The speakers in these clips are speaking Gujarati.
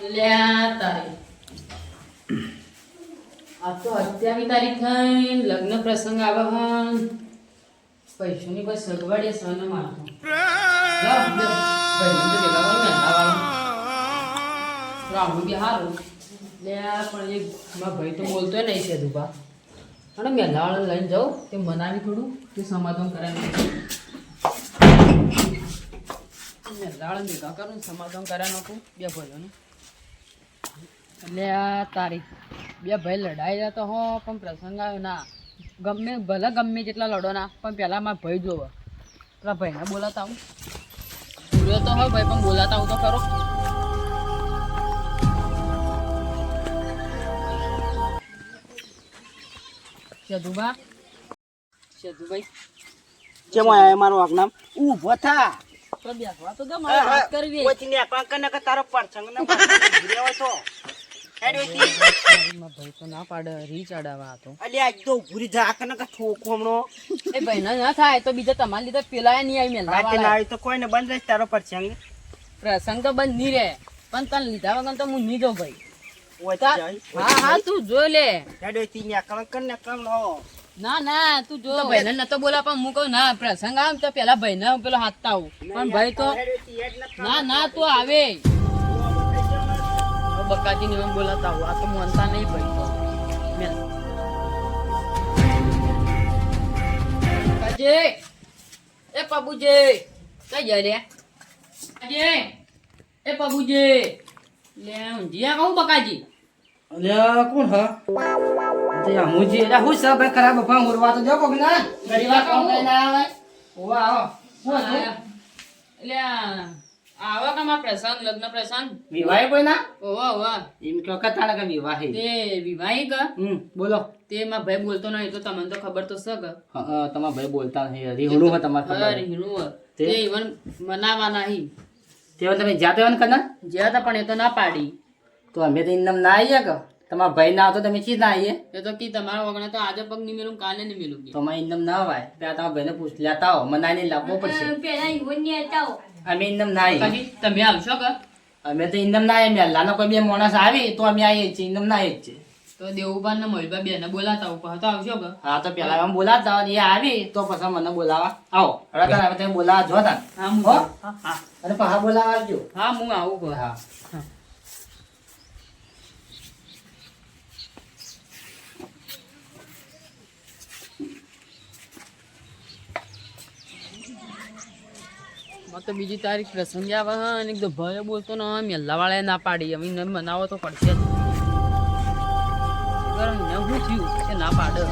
લ્યા તારી. આ તો અત્યારની તારીખ થઈ લગ્ન પ્રસંગ આવે હન પૈસાની કોઈ સગવડ એ સહન મારતો. લાવ, લે. ભાઈને તો ભેગા કરો મહેંદાવાળા. રામનું બી સારું લ્યા પણ એ મારા ભાઈ તો બોલતોય નહીં છે દુબા. અને મહેંદાવાળાને લઈને જાઉં તે મનાવી થોડું તે સમાધાન કરાવી મહેંદાવાળાને ભેગા કરું ને સમાધાન કરાવી નાખું બે ભાઈઓને. એટલે આ તારીખ બે ભાઈ લડાઈ જતો હો પણ પ્રસંગ આવ્યો ના. ગમે ભલે ગમે જેટલા લડો ના પણ પહેલાં મારા ભાઈ જોવો. પેલા ભાઈને બોલાતા હું પૂરો તો હોય ભાઈ પણ બોલાતા હું તો ખરો. કેમ આયા મારું આગનામ ઊભો થા. તો બેસવા તો વાત કરવી ઓછી ને તારો પરસંગ ને તો. ભાઈ તો. ના પાડે રી ચડાવવા હતો અલી આજ તો ભૂરી જા કને કે ઠોકો એ ભાઈ ના થાય તો બીજા તમારા લીધે પેલા નહીં આવી મેલા રાતે આવી તો કોઈ બંધ રહે તારો પરસંગ પ્રસંગ તો બંધ નહીં રહે પણ તને લીધા વગર તો હું નહીં જાઉં ભાઈ. ઓય તા- જાય. હા હા તું જો લે. ને નો તું જો. ભાઈને નતો બોલા પણ હું કહું ના પ્રસંગ આવે તો પેલા ભાઈ ને પેલો હાથતા આવું. પણ ભાઈ તો ના ના તું આવે. હવે બકાજી ને એમ બોલાતા આવું આ તો માનતા નહીં ભાઈ. તો મેં બકાજી એ પબુજી કઈ જાય રે બકાજી એ પબુજી લે ઊંધિયા કહું બકાજી. અલ્યા કોણ હા? તે અમુજી એટલે હું ભાઈ ખરાબ બફા ઉરવા તો જો કોક ના. ગરીબા કામ કરીને આવે. ઓવા આવો. હું. એટલે આવા કામાં પ્રસંગ લગ્ન પ્રસંગ? વિવાહ કોઈ ના? ઓવા ઓવા એમ કે તાણે કે વિવાહ. તે વિવાહિક હમ બોલો. તે માં ભાઈ બોલતો નહીં તો તમને તો ખબર તો છે કે. તમારા ભાઈ બોલતા નહીં રીહણું હોય તમારે ખબર. અરે તે? તે ઈવન મનાવા નહીં. તેવા તમે જ્યાં હોય ને કના જ્યાં પણ એ તો ના પાડી. તો અમે તો ઇન્દમ ના આવીએ કે? તમારા ભાઈ ના આવતો તમે ચી ના આવીએ? એ તો કી તમારા વગર તો આજે પગ નહીં મેલું કાલે નહીં મેલું તો અમે ઇન્દમ ના અવાય ત્યાં તમારા ભાઈને પૂછ લેતા આવો. આને લાવવો પડશે. અમે ઇન્દમ ના આવીએ. તમે આવશો કે અમે તો ઇન્દમ ના આવીએ. મેલ્લાનો કોઈ બે માણસ આવી તો અમે આવીએ છીએ. ઇન્દમ ના આવીએ છીએ. તો દેવુબા ને મહિલભાઈ બેને બોલાતા ઉપર તો આવશો કે હા તો પેલા એમ બોલાતા હોય એ આવી તો પછી મને બોલાવા. આવો. હવે તમે બોલાવા જો તાન. હા હું હા? હા. અને પાછા બોલાવા આવજો. હા હું આવું હા. માં તો બીજી તારીખ પ્રસંગ આવે હા અને એકદમ ભય બોલતો ને મેલ્લા લવાળે ના પાડી. અમે એને મનાવો તો પડશે ગરમ ને હું થયું કે ના પાડે.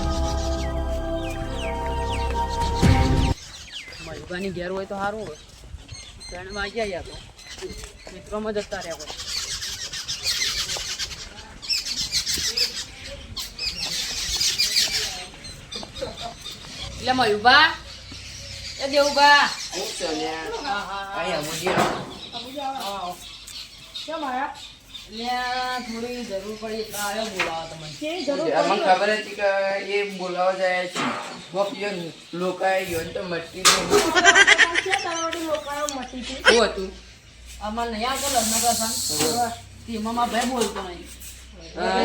મયુગાની ઘેર હોય તો સારું હોય. ત્રણ વાગ્યા યા તો. મિત્રોમાં જતા રહ્યા હોય. એટલે મયુબા એ દેવુબા હા હા હા કેમ આયા હતી હતું ભાઈ બોલતો નહીં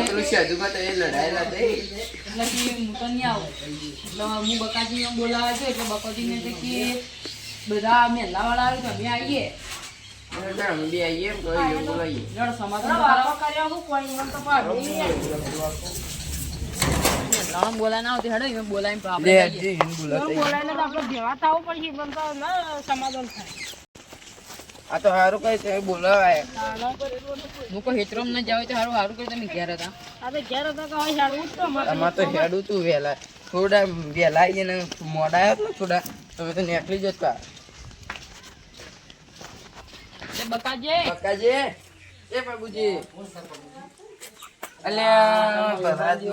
પેલું સાધુમાં એ લડાયેલા તે એટલે હું તો નહીં આવું. એટલે હું બકાજી એમ બોલાવે છે એટલે બકાજી ને કે બધા મેલા વાળા આવે તો અમે આવીએ. આ તો સારું કઈ તમે બોલાવાય હું કોઈ હેતરોમ ન જાવ તો સારું સારું કરી તમે ઘેર હતા. આમાં તો હેડું તું વહેલા. થોડા વેલા આવીએ ને મોડા આવ્યા થોડા. તમે તો નીકળી જતા. બકાજી એ બાબુજી અલ્યા ભરાજી.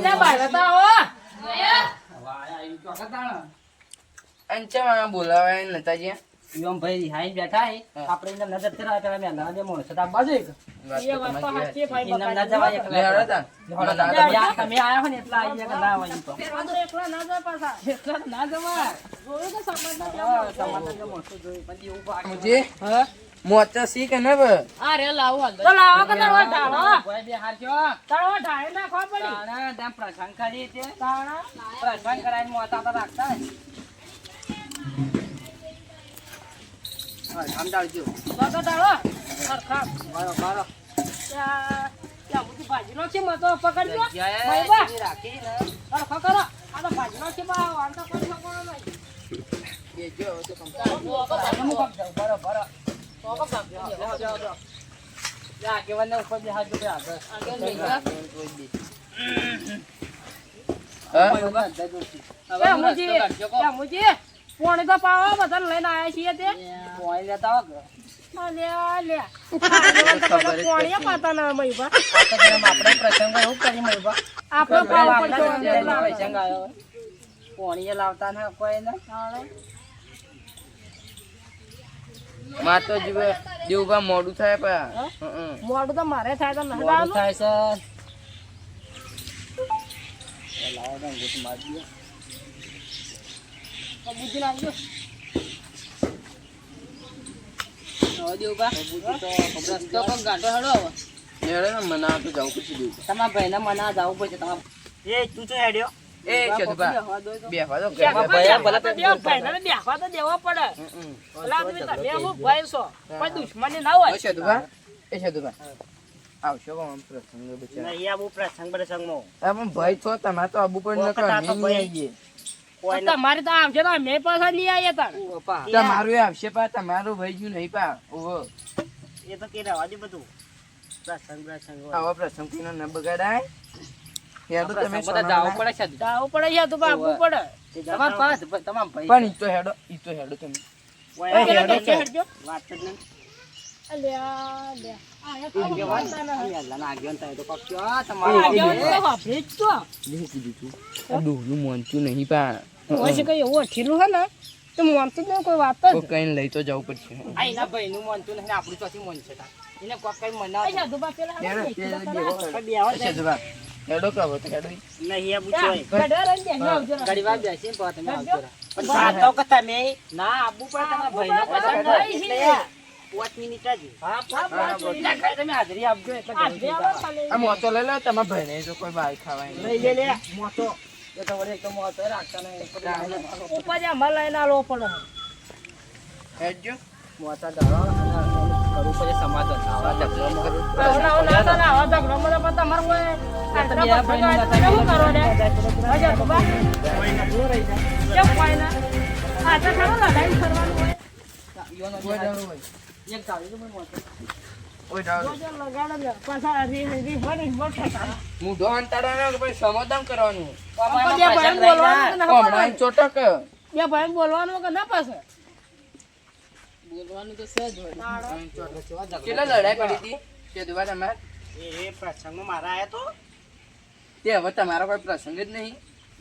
અંચા બોલાવાય ભાઈ રિહાઈ બેઠા હે. આપણે ઇન્દમ નજર બાજુ એક. વાત તો ના લે. તમે આયા હો ને એટલા આઈ કે ના હોય તો. એટલા ના જવાય. હા, સમાજના જે માણસો જોઈ, પણ એવું બાકી. બાબુજી હા? મોચા સી કે ને બે અરે લાવો હાલ તો લાવો કે તારો ઢાળો? ભાઈ બે હારજો તારો ના ખો પડી? તાણા ત્યાં પ્રસંગ કરી છે. તાણા પ્રસંગ કરાવીને મોતા તો રાખતા હે હા, આમ ચાલજો. તો ઢાળો સરખા બારો બારો ત્યાં બધી ભાજીનો છે મતો પકડજો. ભાઈ બા. રાખી ને અરે પકડો આ તો ભાજીનો છે બા. આમ તો કોઈ શકો નહીં. એ જો તો કમ- અમુક બરો, બરો. પોણી તો પાવો બધાને લઈને આયા છીએ તે પોણી લેતા આપણે એવું પ્રસંગ આવ્યો પોણીએ લાવતા ને કોઈ ને. માં તો જીવે દેવભા મોડું થાય પા. મોડું તો મારે થાય તો મોડું થાય છે એ લાવો તો અંગૂઠી બુદ્ધિ નાખજો હવે દેવું બા રસ્તો કોક ગાંઠો હેડો હવે. હેડો ને મને જવું પછી દેવું તમારા ભાઈને મના જવું પડશે તમારા. એ તું શું હેડ્યો. એ શેતુભા બેહવા દો બેહવા ભલે? તો દેવો પડે. હં, હં. પેલા આદમી તમે અમુક ભાઈ છો. કોઈ દુશ્મની ના હોય. શેતુભા એ શેતુભા આવશો કોમ પ્રસંગ બચારા. નહીં આવું પ્રસંગ પ્રસંગમાં. આ ભાઈ તમારે તો આબુ પણ ન તો તમારે તો આવશે તો અમે પાછા લઈ આવીએ તાર. તમારું એ આવશે પા તમારું ભાઈ ગયું નહીં પા ઓહો. એ તો કે રહેવા દે બધું. પ્રસંગ પ્રસંગ આવા પ્રસંગ ન બગાડાય. હેડો તમે બધા જાવું પડે છે. જાવું પડે છે તો ભાગવું પડે. તમારા પાંચ ભાઈ, તમારા પણ ઈ તો હેડો ઈ તો હેડો તમે. પેલા હેડો છે. હેડજો. વાત જ નહીં. અલ્યા. આ ના તો તમારા. તો. તો. કીધું તું આ મોનતું નહીં પા. છે કઈ એવું અઠેલું હે ને? તો માનતું જ કોઈ વાત જ. કઈ લઈ તો જવું પડશે. આ એના ભાઈનું માનતું નહીં આપણું ચોથી મન છે એને કોક કઈ મનાવે. પેલા હેડો. આવજો. પણ સાતો ના તમારા ભાઈનો પસંદ હોય. પાંચ મિનિટ જ. હા, પાંચ મિનિટ. તમે હાજરી આપજો એટલે આ મોતો લઈ લો તમારા ભાઈને જો કોઈ બાય ખાવાય નહીં. લઈ લે લે. મોટો એ તો તો મોતો રાખતા મોતો ઉપર જ આમાં લઈને લો પડે હેડજો. મોતા અને કરવું પડે સમાધાન. આવા ઝઘડો ન કરવો. આવું આવું ના થાય ને, આવા ઝઘડો મને પણ તમારે કોઈ આટલા તમે આ પસંદ ભાઈને હોય શું કરો રે? અચ્છા, તો બા. કેમ કોઈ ના? આ તો ખરું લડાઈ કરવાનું હોય. એક તો બે ભાઈ બોલવાનું કે ના પાસે બોલવાનું તો છે હોય. કેટલા લડાઈ પડી હતી? તે દુવા તમારે એ પ્રસંગમાં મારા આયા તો. તે હવે તમારો કોઈ પ્રસંગ જ નહીં.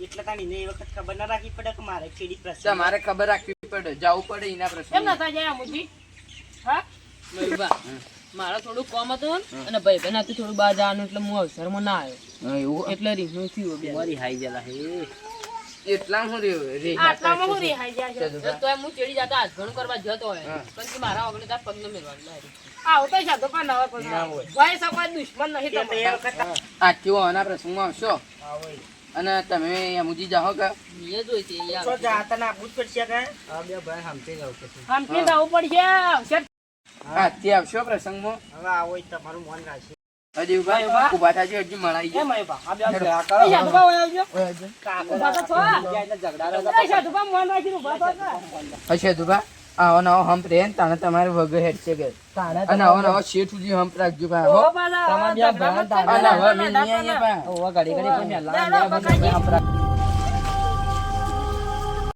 એટલે તાણી એ વખત ખબર ના રાખવી પડે કે મારે કેડી પ્રસંગ? તમારે ખબર રાખવી પડે. જવું પડે એના કેમ પ્રસંગ ના થાય જાય મુજી હા બા મારે થોડું કોમ હતું અને ભાઈ હાથે થોડું બહાર જવાનું એટલે હું અવસરમાં ના આવ્યો. એવું? એટલે રીંગણું થયું મારી હાઈ ગયેલા હે. એટલા હું રહ્યો? રે આટલામાં હું રિહાઈ જાય છે? તો હું. ચડી જતો હાથ ઘણું કરવા જતો હોય. હા. પણ કે મારા વગર તા પગ ન મેળવાનું ડાયરેક્ટ. આવું તો છે તો પણ ના પર ભાઈ સપાય દુશ્મન નહીં આ આજથી આના પ્રસંગમાં આવશો? અને તમે અમુજી જાઓ કે? એ જોઈ છે યાર તો જાતા ના પૂછ પડશે કે? હા બે ભાઈ હમતે જ આવું હમતે જાવ પડશે. આવશે. આજથી આવશો પ્રસંગમાં? હવે આવો તમારું મન રાખશે. અજીવભાઈ ઊભા થાજો હજી મળાઈ આ બે? હોય આવજો. છો? ઝઘડા મન તો છો. આવો નવો હંપ રે ને તમારે વગર હેડશે કે અને આવો નવો શેઠ સુધી હંપ રાખજો પા હો. તમારે બે ઝઘડામાં ભાઈ હવે મેં નહીં ઘડી ઘડી મેલા